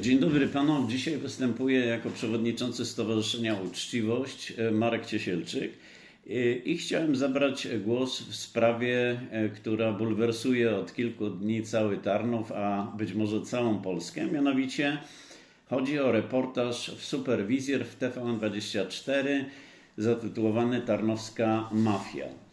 Dzień dobry panom. Dzisiaj występuję jako przewodniczący Stowarzyszenia Uczciwość e, Marek Ciesielczyk E, i chciałem zabrać głos w sprawie, e, która bulwersuje od kilku dni cały Tarnów, a być może całą Polskę. Mianowicie chodzi o reportaż w Superwizjer w TVN24 zatytułowany Tarnowska Mafia.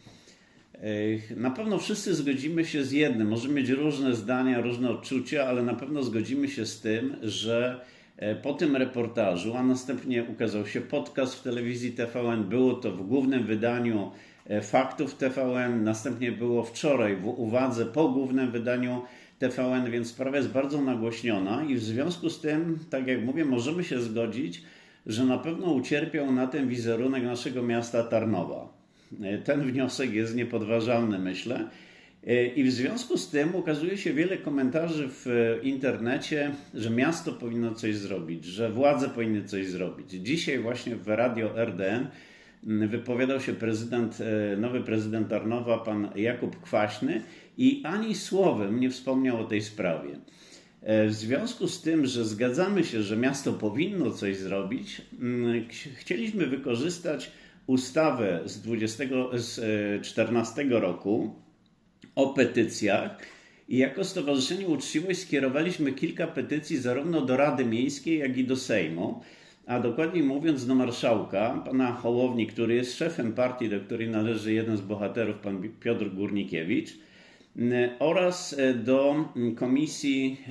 Na pewno wszyscy zgodzimy się z jednym. Możemy mieć różne zdania, różne odczucia, ale na pewno zgodzimy się z tym, że e, po tym reportażu, a następnie ukazał się podcast w telewizji TVN, było to w głównym wydaniu e, faktów TVN, następnie było wczoraj w uwadze po głównym wydaniu TVN, więc sprawa jest bardzo nagłośniona i w związku z tym, tak jak mówię, możemy się zgodzić, że na pewno ucierpiał na tym wizerunek naszego miasta Tarnowa. E, ten wniosek jest niepodważalny, myślę. E, I w związku z tym ukazuje się wiele komentarzy w internecie, że miasto powinno coś zrobić, że władze powinny coś zrobić. Dzisiaj właśnie w radio RDN wypowiadał się prezydent, e, nowy prezydent Tarnowa, pan Jakub Kwaśny i ani słowem nie wspomniał o tej sprawie. W związku z tym, że zgadzamy się, że miasto powinno coś zrobić, chcieliśmy wykorzystać ustawę z, 20, z 14 e, roku o petycjach i jako Stowarzyszenie Uczciwość skierowaliśmy kilka petycji zarówno do Rady Miejskiej, jak i do Sejmu, a dokładniej mówiąc do marszałka, pana Hołowni, który jest szefem partii, do której należy jeden z bohaterów, pan Piotr Górnikiewicz, oraz e, do Komisji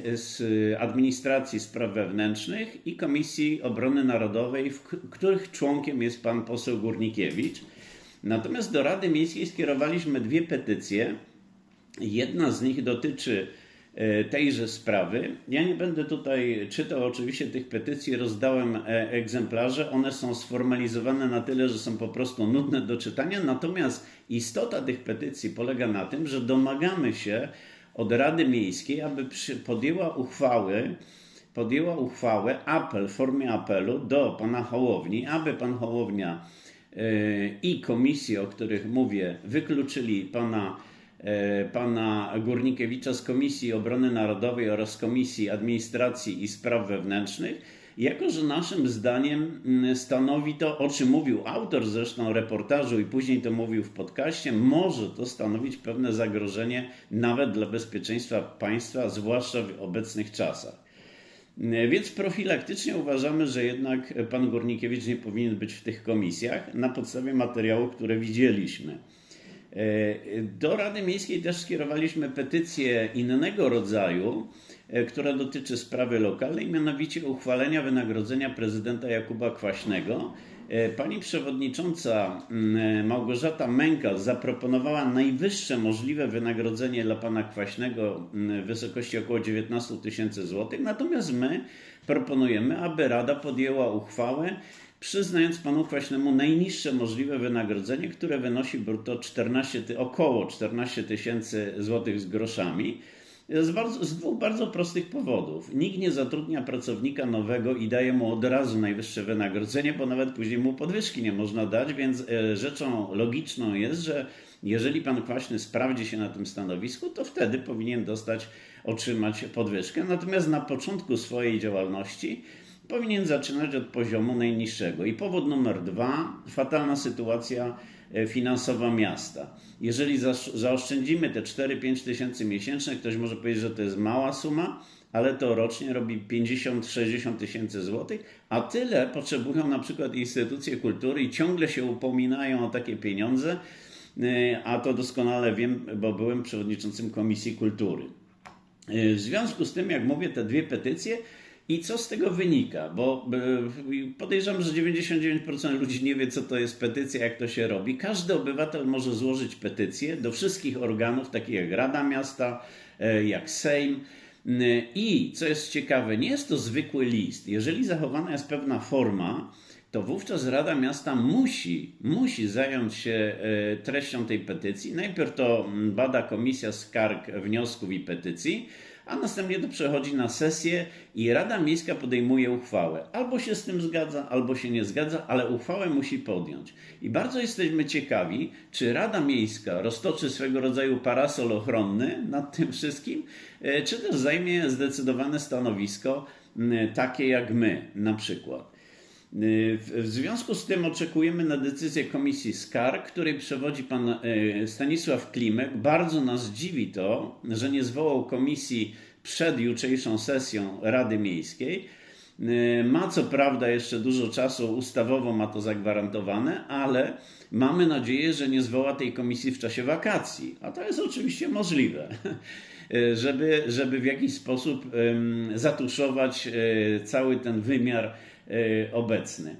Administracji Spraw Wewnętrznych i Komisji Obrony Narodowej, w których członkiem jest pan poseł Górnikiewicz. Natomiast do Rady Miejskiej skierowaliśmy dwie petycje. Jedna z nich dotyczy E, tejże sprawy. Ja nie będę tutaj czytał oczywiście tych petycji, rozdałem e, egzemplarze. One są sformalizowane na tyle, że są po prostu nudne do czytania. Natomiast istota tych petycji polega na tym, że domagamy się od Rady Miejskiej, aby podjęła uchwały, podjęła uchwałę, apel w formie apelu do pana Hołowni, aby pan Hołownia e, i komisje, o których mówię, wykluczyli pana E, pana Górnikiewicza z Komisji Obrony Narodowej oraz Komisji Administracji i Spraw Wewnętrznych, jako że naszym zdaniem mm, stanowi to, o czym mówił autor zresztą reportażu i później to mówił w podcaście, może to stanowić pewne zagrożenie nawet dla bezpieczeństwa państwa, zwłaszcza w obecnych czasach. E, więc profilaktycznie uważamy, że jednak pan Górnikiewicz nie powinien być w tych komisjach na podstawie materiałów, które widzieliśmy. E, do Rady Miejskiej też skierowaliśmy petycję innego rodzaju, e, która dotyczy sprawy lokalnej, mianowicie uchwalenia wynagrodzenia prezydenta Jakuba Kwaśnego. E, pani przewodnicząca mm, Małgorzata Męka zaproponowała najwyższe możliwe wynagrodzenie dla pana Kwaśnego mm, w wysokości około 19 tysięcy złotych, natomiast my proponujemy, aby Rada podjęła uchwałę przyznając panu Kwaśnemu najniższe możliwe wynagrodzenie, które wynosi brutto 14, około 14 tysięcy złotych z groszami. Z, bardzo, z, dwóch bardzo prostych powodów. Nikt nie zatrudnia pracownika nowego i daje mu od razu najwyższe wynagrodzenie, bo nawet później mu podwyżki nie można dać, więc e, rzeczą logiczną jest, że jeżeli pan Kwaśny sprawdzi się na tym stanowisku, to wtedy powinien dostać, otrzymać podwyżkę. Natomiast na początku swojej działalności powinien zaczynać od poziomu najniższego. I powód numer dwa, fatalna sytuacja e, finansowa miasta. Jeżeli zaoszczędzimy te 4-5 tysięcy miesięcznie, ktoś może powiedzieć, że to jest mała suma, ale to rocznie robi 50-60 tysięcy złotych, a tyle potrzebują na przykład instytucje kultury i ciągle się upominają o takie pieniądze, e, a to doskonale wiem, bo byłem przewodniczącym Komisji Kultury. E, w związku z tym, jak mówię, te dwie petycje i co z tego wynika? Bo e, podejrzewam, że 99% ludzi nie wie, co to jest petycja, jak to się robi. Każdy obywatel może złożyć petycję do wszystkich organów, takich jak Rada Miasta, e, jak Sejm. I co jest ciekawe, nie jest to zwykły list. Jeżeli zachowana jest pewna forma, to wówczas Rada Miasta musi, musi zająć się e, treścią tej petycji. Najpierw to bada Komisja Skarg, Wniosków i Petycji, a następnie to przechodzi na sesję i Rada Miejska podejmuje uchwałę. Albo się z tym zgadza, albo się nie zgadza, ale uchwałę musi podjąć. I bardzo jesteśmy ciekawi, czy Rada Miejska roztoczy swego rodzaju parasol ochronny nad tym wszystkim, e, czy też zajmie zdecydowane stanowisko takie jak my na przykład. W związku z tym oczekujemy na decyzję Komisji Skarg, której przewodzi pan Stanisław Klimek. Bardzo nas dziwi to, że nie zwołał komisji przed jutrzejszą sesją Rady Miejskiej. Ma co prawda jeszcze dużo czasu, ustawowo ma to zagwarantowane, ale mamy nadzieję, że nie zwoła tej komisji w czasie wakacji. A to jest oczywiście możliwe, żeby, żeby w jakiś sposób zatuszować cały ten wymiar obecny.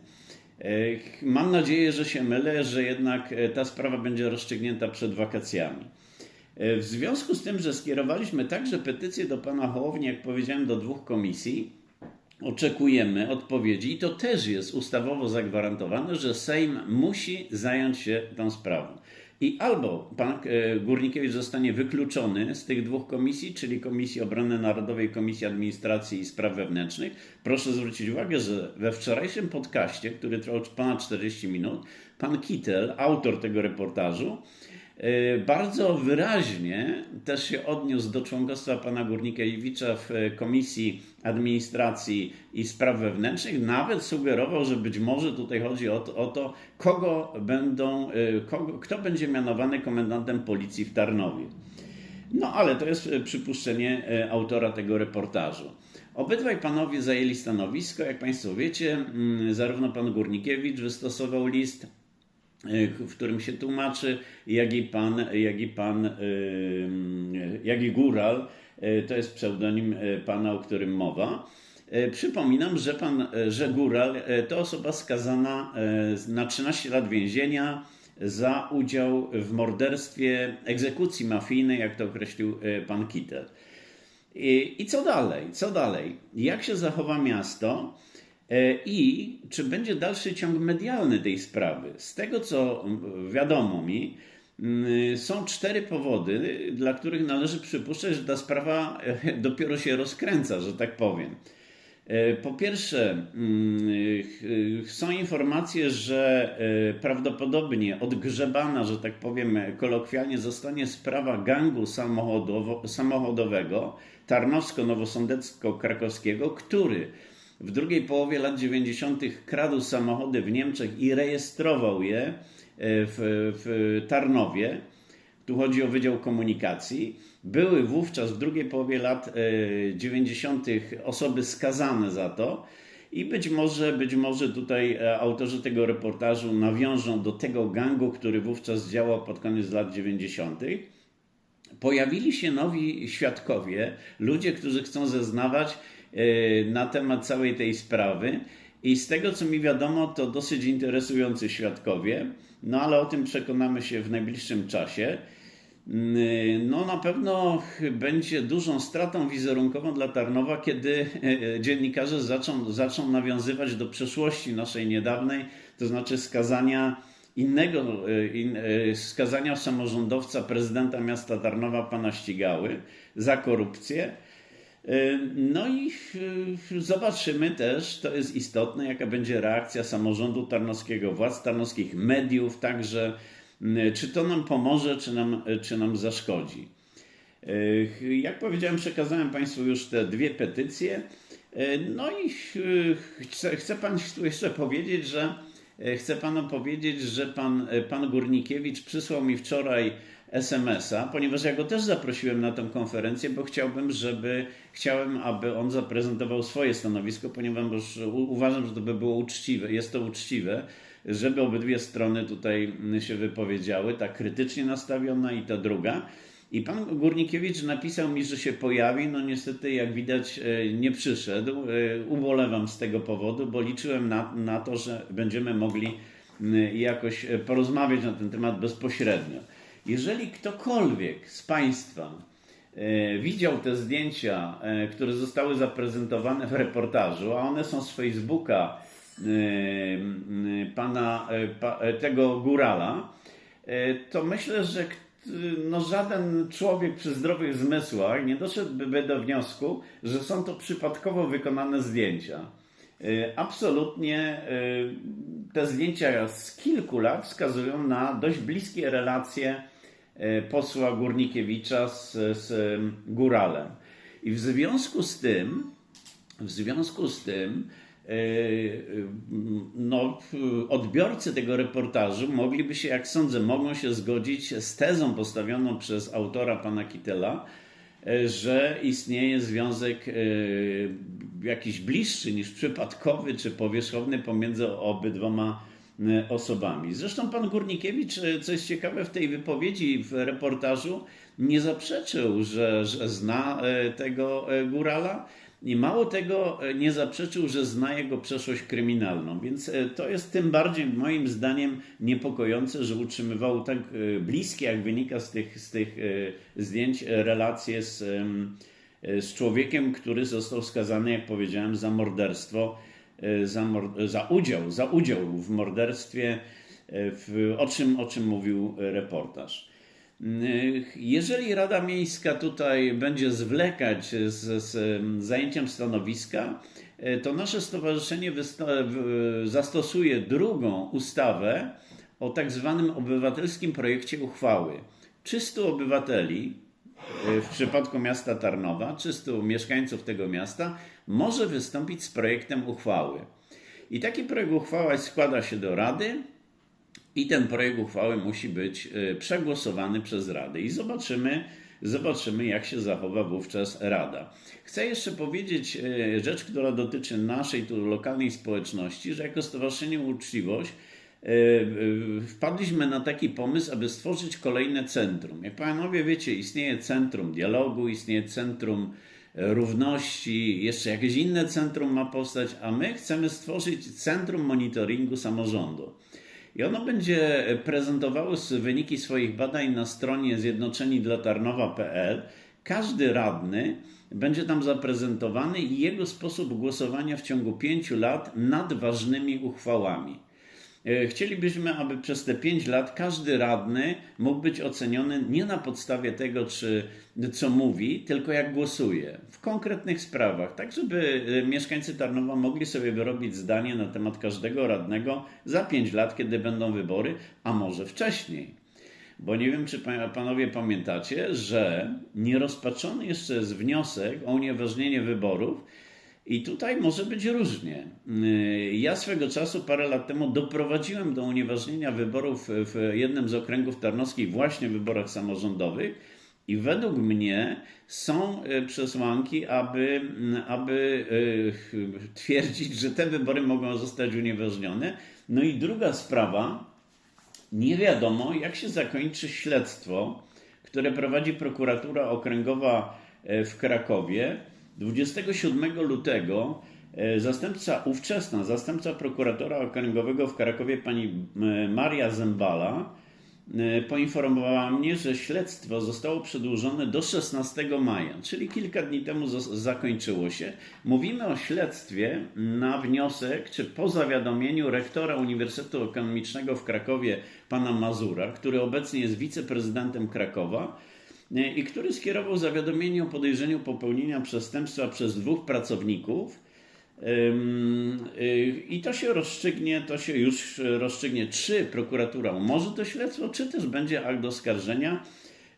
Mam nadzieję, że się mylę, że jednak ta sprawa będzie rozstrzygnięta przed wakacjami. W związku z tym, że skierowaliśmy także petycję do pana Hołowni, jak powiedziałem, do dwóch komisji, oczekujemy odpowiedzi i to też jest ustawowo zagwarantowane, że Sejm musi zająć się tą sprawą. I albo pan Górnikiewicz zostanie wykluczony z tych dwóch komisji, czyli Komisji Obrony Narodowej, Komisji Administracji i Spraw Wewnętrznych. Proszę zwrócić uwagę, że we wczorajszym podcaście, który trwał ponad 40 minut, pan Kittel, autor tego reportażu, bardzo wyraźnie też się odniósł do członkostwa pana Górnikiewicza w Komisji Administracji i Spraw Wewnętrznych. Nawet sugerował, że być może tutaj chodzi o to, o to kogo będą, kogo, kto będzie mianowany komendantem policji w Tarnowie. No ale to jest przypuszczenie autora tego reportażu. Obydwaj panowie zajęli stanowisko. Jak Państwo wiecie, zarówno pan Górnikiewicz wystosował list w którym się tłumaczy, jak i pan, jak i pan, jak i Góral, to jest pseudonim pana, o którym mowa. Przypominam, że pan, że Góral to osoba skazana na 13 lat więzienia za udział w morderstwie, egzekucji mafijnej, jak to określił pan Kittel. I, I co dalej? Co dalej? Jak się zachowa miasto? I czy będzie dalszy ciąg medialny tej sprawy? Z tego co wiadomo mi, są cztery powody, dla których należy przypuszczać, że ta sprawa dopiero się rozkręca, że tak powiem. Po pierwsze, są informacje, że prawdopodobnie odgrzebana, że tak powiem kolokwialnie, zostanie sprawa gangu samochodowego tarnowsko-nowosądecko-krakowskiego, który w drugiej połowie lat 90. kradł samochody w Niemczech i rejestrował je w, w Tarnowie. Tu chodzi o Wydział Komunikacji. Były wówczas w drugiej połowie lat 90. osoby skazane za to. I być może, być może tutaj autorzy tego reportażu nawiążą do tego gangu, który wówczas działał pod koniec lat 90. Pojawili się nowi świadkowie, ludzie, którzy chcą zeznawać na temat całej tej sprawy. I z tego, co mi wiadomo, to dosyć interesujący świadkowie, no ale o tym przekonamy się w najbliższym czasie. No na pewno będzie dużą stratą wizerunkową dla Tarnowa, kiedy dziennikarze zaczną, zaczną nawiązywać do przeszłości naszej niedawnej, to znaczy skazania innego, in, skazania samorządowca prezydenta miasta Tarnowa, pana Ścigały, za korupcję. No i zobaczymy też, to jest istotne, jaka będzie reakcja samorządu tarnowskiego, władz tarnowskich, mediów, także czy to nam pomoże, czy nam, czy nam zaszkodzi. Jak powiedziałem, przekazałem Państwu już te dwie petycje. No i chcę, chcę Państwu jeszcze powiedzieć, że chcę Panu powiedzieć, że Pan, pan Górnikiewicz przysłał mi wczoraj SMS-a, ponieważ ja go też zaprosiłem na tę konferencję, bo chciałbym, żeby chciałem, aby on zaprezentował swoje stanowisko, ponieważ uważam, że to by było uczciwe, jest to uczciwe, żeby obydwie strony tutaj się wypowiedziały, ta krytycznie nastawiona i ta druga. I pan Górnikiewicz napisał mi, że się pojawi. No niestety, jak widać, nie przyszedł. Ubolewam z tego powodu, bo liczyłem na, na to, że będziemy mogli jakoś porozmawiać na ten temat bezpośrednio. Jeżeli ktokolwiek z Państwa widział te zdjęcia, które zostały zaprezentowane w reportażu, a one są z Facebooka pana tego górala, to myślę, że no żaden człowiek przy zdrowych zmysłach nie doszedłby do wniosku, że są to przypadkowo wykonane zdjęcia. Absolutnie te zdjęcia z kilku lat wskazują na dość bliskie relacje posła Górnikiewicza z, z Góralem. I w związku z tym W związku z tym no, odbiorcy tego reportażu mogliby się, jak sądzę, mogą się zgodzić z tezą postawioną przez autora pana Kitela, że istnieje związek e, jakiś bliższy niż przypadkowy czy powierzchowny pomiędzy obydwoma osobami. Zresztą pan Górnikiewicz, co jest ciekawe w tej wypowiedzi w reportażu, nie zaprzeczył, że, że zna tego górala i mało tego, e, nie zaprzeczył, że zna jego przeszłość kryminalną, więc e, to jest tym bardziej moim zdaniem niepokojące, że utrzymywał tak e, bliskie, jak wynika z tych, z tych zdjęć, relacje z, z człowiekiem, który został skazany, jak powiedziałem, za morderstwo, za, za, udział, za udział w morderstwie, w, o, czym, o czym mówił reportaż. Jeżeli Rada Miejska tutaj będzie zwlekać z, z zajęciem stanowiska, e, to nasze stowarzyszenie zastosuje drugą ustawę o tak zwanym obywatelskim projekcie uchwały. 300 obywateli, e, w przypadku miasta Tarnowa, 300 mieszkańców tego miasta, może wystąpić z projektem uchwały. I taki projekt uchwały składa się do Rady, i ten projekt uchwały musi być y, przegłosowany przez Radę. I zobaczymy, zobaczymy, jak się zachowa wówczas Rada. Chcę jeszcze powiedzieć y, rzecz, która dotyczy naszej tu lokalnej społeczności, że jako Stowarzyszenie Uczciwość y, wpadliśmy na taki pomysł, aby stworzyć kolejne centrum. Jak panowie wiecie, istnieje centrum dialogu, istnieje centrum równości, jeszcze jakieś inne centrum ma powstać, a my chcemy stworzyć centrum monitoringu samorządu. I ono będzie prezentowało wyniki swoich badań na stronie zjednoczeni dla Tarnowa.pl. Każdy radny będzie tam zaprezentowany i jego sposób głosowania w ciągu pięciu lat nad ważnymi uchwałami. E, chcielibyśmy, aby przez te pięć lat każdy radny mógł być oceniony nie na podstawie tego, czy, co mówi, tylko jak głosuje w konkretnych sprawach, tak żeby e, mieszkańcy Tarnowa mogli sobie wyrobić zdanie na temat każdego radnego za pięć lat, kiedy będą wybory, a może wcześniej. Bo nie wiem, czy panowie pamiętacie, że nierozpatrzony jeszcze jest wniosek o unieważnienie wyborów i tutaj może być różnie. Y, ja swego czasu, parę lat temu, doprowadziłem do unieważnienia wyborów w jednym z okręgów tarnowskich, właśnie w wyborach samorządowych. I według mnie są y, przesłanki, aby, aby y, twierdzić, że te wybory mogą zostać unieważnione. No i druga sprawa, nie wiadomo, jak się zakończy śledztwo, które prowadzi prokuratura okręgowa w Krakowie 27 lutego e, zastępca, ówczesna zastępca prokuratora okręgowego w Krakowie, pani Maria Zembala, e, poinformowała mnie, że śledztwo zostało przedłużone do 16 maja, czyli kilka dni temu zakończyło się. Mówimy o śledztwie na wniosek, czy po zawiadomieniu rektora Uniwersytetu Ekonomicznego w Krakowie, pana Mazura, który obecnie jest wiceprezydentem Krakowa, i który skierował zawiadomienie o podejrzeniu popełnienia przestępstwa przez dwóch pracowników. Y, I to się rozstrzygnie, to się już rozstrzygnie, czy prokuratura umorzy to śledztwo, czy też będzie akt oskarżenia.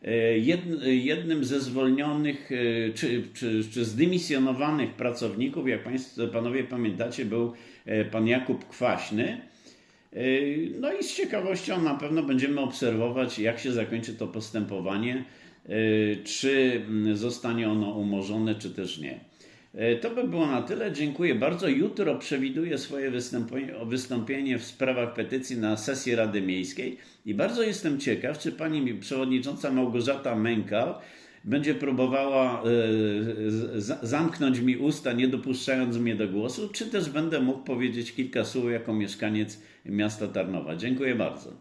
Y, jednym ze zwolnionych y, czy, czy, czy zdymisjonowanych pracowników, jak Państwo, Panowie pamiętacie, był pan Jakub Kwaśny. No i z ciekawością na pewno będziemy obserwować, jak się zakończy to postępowanie. Y, czy mm, zostanie ono umorzone, czy też nie. Y, to by było na tyle. Dziękuję bardzo. Jutro przewiduję swoje wystąpienie w sprawach petycji na sesji Rady Miejskiej i bardzo jestem ciekaw, czy pani przewodnicząca Małgorzata Mękal będzie próbowała y, zamknąć mi usta, nie dopuszczając mnie do głosu, czy też będę mógł powiedzieć kilka słów jako mieszkaniec miasta Tarnowa. Dziękuję bardzo.